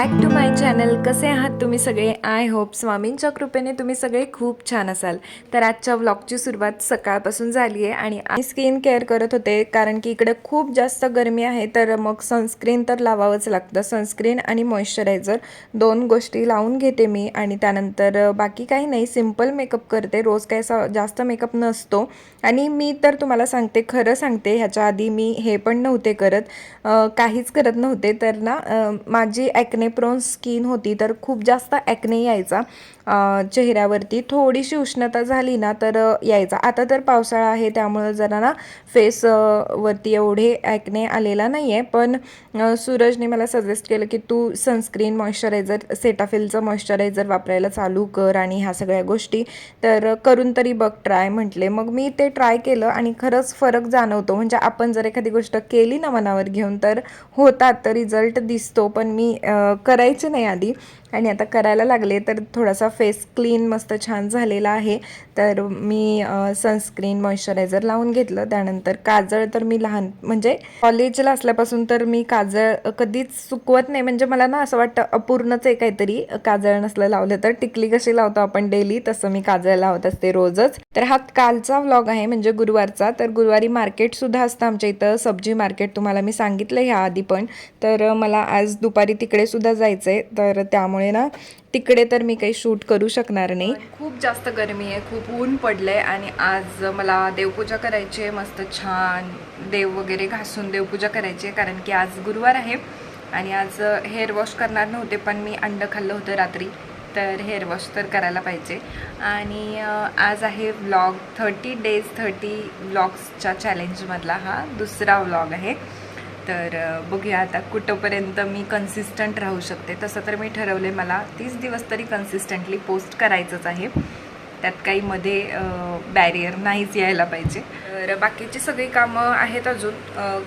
Back to my channel कसे आहात तुम्ही सगळे? आय होप स्वामींच्या कृपेने तुम्ही सगळे खूप छान असाल. तर आजच्या व्लॉगची सुरुवात सकाळपासून झाली आहे आणि आम्ही स्किन केअर करत होते कारण की इकडे खूप जास्त गरमी आहे तर मग सनस्क्रीन तर लावावंच लागतं. सनस्क्रीन आणि मॉइश्चरायझर दोन गोष्टी लावून घेते मी आणि त्यानंतर बाकी काही नाही. सिंपल मेकअप करते. रोज काही असा जास्त मेकअप नसतो. आणि मी तर तुम्हाला सांगते खरं सांगते ह्याच्या आधी मी हे पण नव्हते करत. काहीच करत नव्हते. तर ना माझी ॲक्ने प्रोन स्किन होती तर खूप जास्त ॲक्ने यायचा. चेहऱ्यावरती थोडीशी उष्णता झाली ना तर यायचा. आता तर पावसाळा आहे त्यामुळं जरा ना फेस वरती एवढे ॲक्ने आलेला नाही आहे पण सूरजने मला सजेस्ट केलं की तू सनस्क्रीन मॉइश्चरायझर सेटाफिलचं मॉइश्चरायझर वापरायला चालू कर आणि ह्या सगळ्या गोष्टी. तर करून तरी बघ ट्राय म्हटले. मग मी ते ट्राय केलं आणि खरंच फरक जाणवतो. म्हणजे आपण जर एखादी गोष्ट केली ना मनावर घेऊन तर होतात तर रिझल्ट दिसतो. पण मी करायचे नाही आधी आणि आता करायला लागले तर थोडासा फेस क्लीन मस्त छान झालेला आहे. तर मी सनस्क्रीन मॉइश्चरायझर लावून घेतलं. त्यानंतर काजळ तर मी लहान म्हणजे कॉलेजला असल्यापासून तर मी काजळ कधीच चुकवत नाही. म्हणजे मला ना असं वाटतं अपूर्णच आहे काहीतरी. काजळ नसलं लावलं तर टिकली कशी लावतो आपण डेली तसं मी काजळ लावत असते रोजच. तर हा कालचा व्लॉग आहे म्हणजे गुरुवारचा. तर गुरुवारी मार्केट सुद्धा असतं आमच्या इथं. सब्जी मार्केट तुम्हाला मी सांगितलं ह्या आधी पण. तर मला आज दुपारी तिकडे सुद्धा जायचं आहे तर त्यामुळे ना तिकडे तर मी काही शूट करू शकणार नाही. खूप जास्त गरमी आहे खूप ऊन पडलंय आणि आज मला देवपूजा करायची आहे मस्त छान देव वगैरे घासून देवपूजा करायची आहे कारण की आज गुरुवार आहे आणि आज हेअर वॉश करणार नव्हते पण मी अंड खाल्लं होतं रात्री तर हेअर वॉश तर करायला पाहिजे. आणि आज आहे व्लॉग थर्टी डेज थर्टी व्लॉग्सच्या चॅलेंजमधला हा दुसरा व्लॉग आहे. तर बघूया आता कुठंपर्यंत मी कन्सिस्टंट राहू शकते. तसं तर मी ठरवले मला तीस दिवस तरी कन्सिस्टंटली पोस्ट करायचंच आहे. त्यात काही मध्ये बॅरियर नाहीच यायला पाहिजे. तर बाकीची सगळी कामं आहेत अजून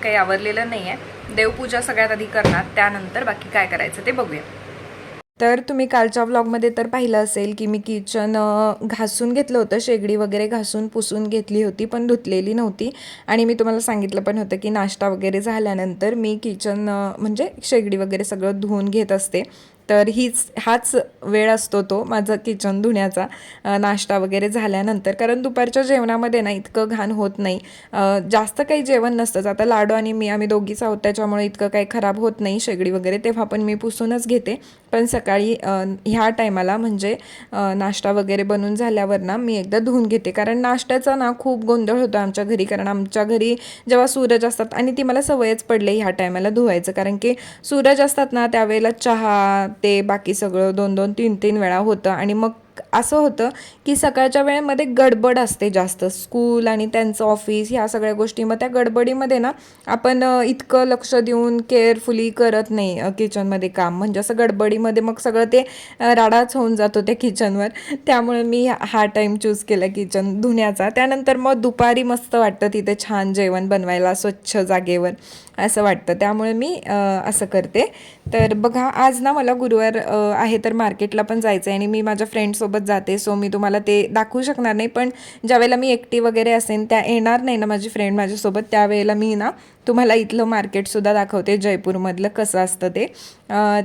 काही आवरलेलं नाही आहे देवपूजा सगळ्यात आधी करणार त्यानंतर बाकी काय करायचं ते बघूया. तर तुम्ही कालच्या व्लॉगमध्ये तर पाहिलं असेल की मी किचन घासून घेतलं होतं. शेगडी वगैरे घासून पुसून घेतली होती पण धुतलेली नव्हती. आणि मी तुम्हाला सांगितलं पण होतं की नाश्ता वगैरे झाल्यानंतर मी किचन म्हणजे शेगडी वगैरे सगळं धुवून घेत असते. तर हीच हाच वेळ असतो तो माझं किचन धुण्याचा नाश्ता वगैरे झाल्यानंतर. कारण दुपारच्या जेवणामध्ये ना इतकं घाण होत नाही. जास्त काही जेवण नसतंच. आता लाडू आणि मी आम्ही दोघीच आहोत. त्याच्यामुळे इतकं काही खराब होत नाही शेगडी वगैरे. तेव्हा पण मी पुसूनच घेते. पण सकाळी ह्या टायमाला म्हणजे नाश्ता वगैरे बनून झाल्यावर ना मी एकदा धुवून घेते. कारण नाश्त्याचा ना खूप गोंधळ होतो आमच्या घरी. कारण आमच्या घरी जेव्हा सूरज असतात आणि ती मला सवयच पडले ह्या टायमाला धुवायचं. कारण की सूरज असतात ना त्यावेळेला चहा ते बाकी सगळं दोन दोन तीन तीन वेळा होतं आणि मग असं होतं की सकाळच्या वेळेमध्ये गडबड असते जास्त. स्कूल आणि त्यांचं ऑफिस ह्या सगळ्या गोष्टी. मग त्या गडबडीमध्ये ना आपण इतकं लक्ष देऊन केअरफुली करत नाही किचनमध्ये काम. म्हणजे असं गडबडीमध्ये मग सगळं ते राडाच होऊन जातो त्या किचनवर. त्यामुळे मी हा टाईम चूज केला किचन धुण्याचा. त्यानंतर मग दुपारी मस्त वाटतं तिथे छान जेवण बनवायला स्वच्छ जागेवर असं वाटतं. त्यामुळे मी असं करते. तर बघा आज ना मला गुरुवार आहे तर मार्केटला पण जायचं आहे आणि मी माझ्या फ्रेंड्स सोबत जाते सो मी तुम्हाला ते दाखवू शकणार नाही पण ज्यावेळेला मी एकटी वगैरे असेन त्या येणार नाही ना माझी फ्रेंड माझ्यासोबत त्यावेळेला मी ना तुम्हाला इथलं मार्केटसुद्धा दाखवते जयपूरमधलं कसं असतं ते.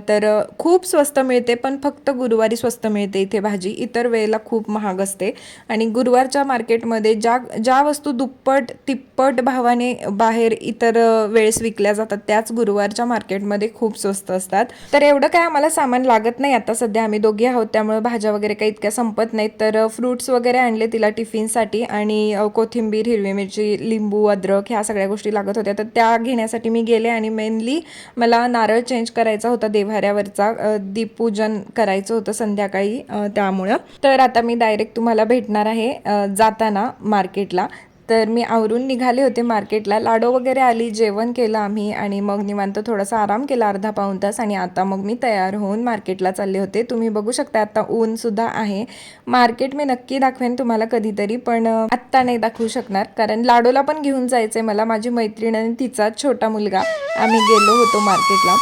तर खूप स्वस्त मिळते पण फक्त गुरुवारी स्वस्त मिळते इथे भाजी. इतर वेळेला खूप महाग असते. आणि गुरुवारच्या मार्केटमध्ये ज्या ज्या वस्तू दुप्पट तिप्पट भावाने बाहेर इतर वेळेस विकल्या जातात त्याच गुरुवारच्या मार्केटमध्ये खूप स्वस्त असतात. तर एवढं काय आम्हाला सामान लागत नाही. आता सध्या आम्ही दोघी आहोत त्यामुळे भाज्या वगैरे काही इतक्या संपत नाहीत तर फ्रूट्स वगैरे आणले तिला टिफिनसाठी आणि कोथिंबीर हिरवी मिरची लिंबू अद्रक ह्या सगळ्या गोष्टी लागत होत्या. तर त्या घेण्यासाठी मी गेले आणि मेनली मला नारळ चेंज करायचा होता देव्हाऱ्यावरचा. अ, दीपपूजन करायचं होतं संध्याकाळी त्यामुळं. तर आता मी डायरेक्ट तुम्हाला भेटणार आहे जाताना मार्केटला तर मी आवरून निघाले होते मार्केटला. लाडो वगैरे आली जेवण केलं आम्ही आणि मग निवांत थोडासा आराम केला अर्धा पाऊण तास आणि आता मग मी तयार होऊन मार्केटला चालले होते. तुम्ही बघू शकता आता ऊनसुद्धा आहे. मार्केट मी नक्की दाखवेन तुम्हाला कधीतरी पण आत्ता नाही दाखवू शकणार. कारण लाडोला पण घेऊन जायचंय मला माझी मैत्रीण आणि तिचा छोटा मुलगा. आम्ही गेलो होतो मार्केटला.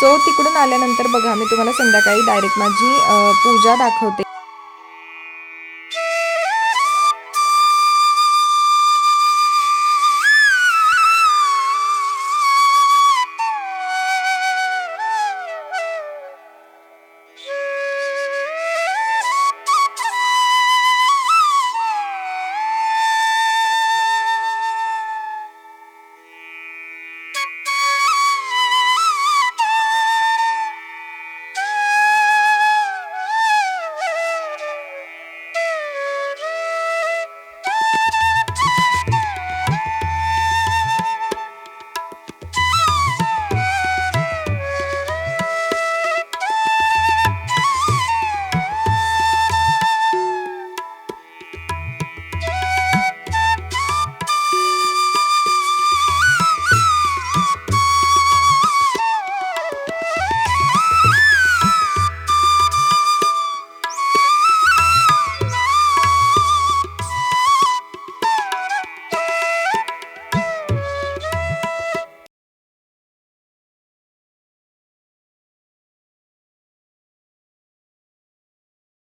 सो तिकडून आल्यानंतर बघा मी तुम्हाला संध्याकाळी डायरेक्ट माझी पूजा दाखवते.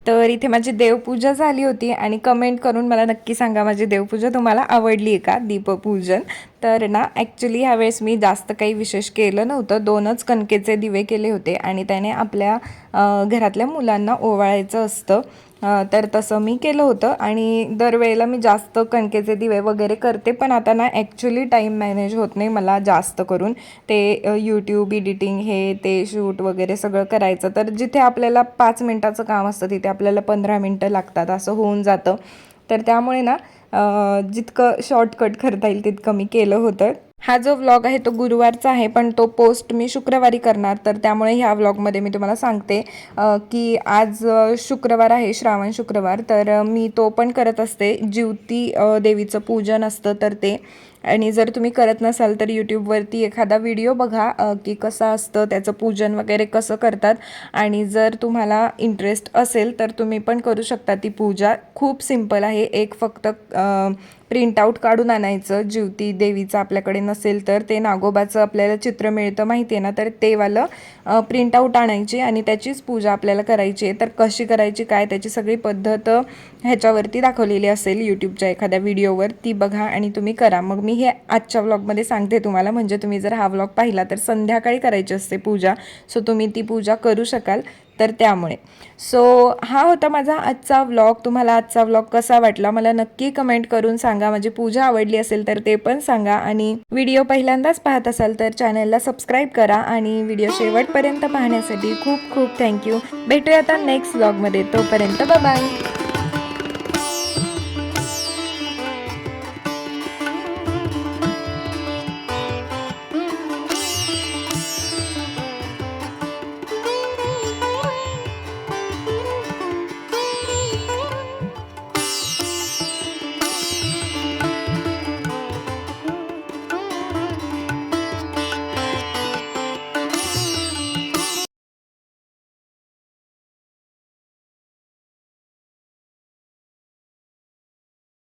तर इथे माझी देवपूजा झाली होती आणि कमेंट करून मला नक्की सांगा माझी देवपूजा तुम्हाला आवडली आहे का? दीपपूजन. तर ना ॲक्च्युली ह्यावेळेस मी जास्त काही विशेष केलं नव्हतं. दोनच कणकेचे दिवे केले होते आणि त्याने आपल्या घरातल्या मुलांना ओवाळायचं असतं. तर तसं मी केलं होतं आणि दरवेळेला मी जास्त कणकेचे दिवे वगैरे करते पण आता ना ॲक्च्युली टाईम मॅनेज होत नाही मला जास्त करून. ते यूट्यूब एडिटिंग हे ते शूट वगैरे सगळं करायचं. तर जिथे आपल्याला पाच मिनटाचं काम असतं तिथे आपल्याला पंधरा मिनटं लागतात असं होऊन जातं. तर त्यामुळे ना जितकं शॉर्टकट करता येईल तितकं मी केलं होतं. हा जो व्लॉग आहे तो गुरुवारचा आहे पण तो पोस्ट मी शुक्रवारी करणार. तर त्यामुळे ह्या व्लॉगमध्ये मी तुम्हाला सांगते की आज शुक्रवार आहे श्रावण शुक्रवार. तर मी तो पण करत असते. ज्योती देवीचं पूजन असतं तर ते. आणि जर तुम्ही करत नसाल तर यूट्यूबवरती एखादा व्हिडिओ बघा की कसं असतं त्याचं पूजन वगैरे कसं करतात. आणि जर तुम्हाला इंटरेस्ट असेल तर तुम्ही पण करू शकता ती पूजा. खूप सिंपल आहे. एक फक्त प्रिंटआउट काढून आणायचं. ज्योती देवीचं आपल्याकडे नसेल तर ते नागोबाचं आपल्याला चित्र मिळतं माहिती आहे ना? तर तेवालं प्रिंटआउट आणायची आणि त्याचीच पूजा आपल्याला करायची आहे. तर कशी करायची काय त्याची सगळी पद्धत ह्याच्यावरती दाखवलेली असेल यूट्यूबच्या एखाद्या व्हिडिओवर ती बघा आणि तुम्ही करा. मग मी हे आजच्या व्लॉगमध्ये सांगते तुम्हाला. म्हणजे तुम्ही जर हा व्लॉग पाहिला तर संध्याकाळी करायची असते पूजा. सो तुम्ही ती पूजा करू शकाल. तर त्यामुळे. सो हा होता माझा आजचा व्लॉग तुम्हाला आजचा व्लॉग कसा वाटला? मला नक्की कमेंट करून सांगा. माझी पूजा आवडली असेल तर ते पण सांगा. आणि व्हिडिओ पहिल्यांदाच पाहत असाल तर चॅनलला सबस्क्राईब करा आणि व्हिडिओ शेवटपर्यंत पाहण्यासाठी खूप खूप थँक्यू भेटूया आता नेक्स्ट व्लॉगमध्ये तोपर्यंत बाय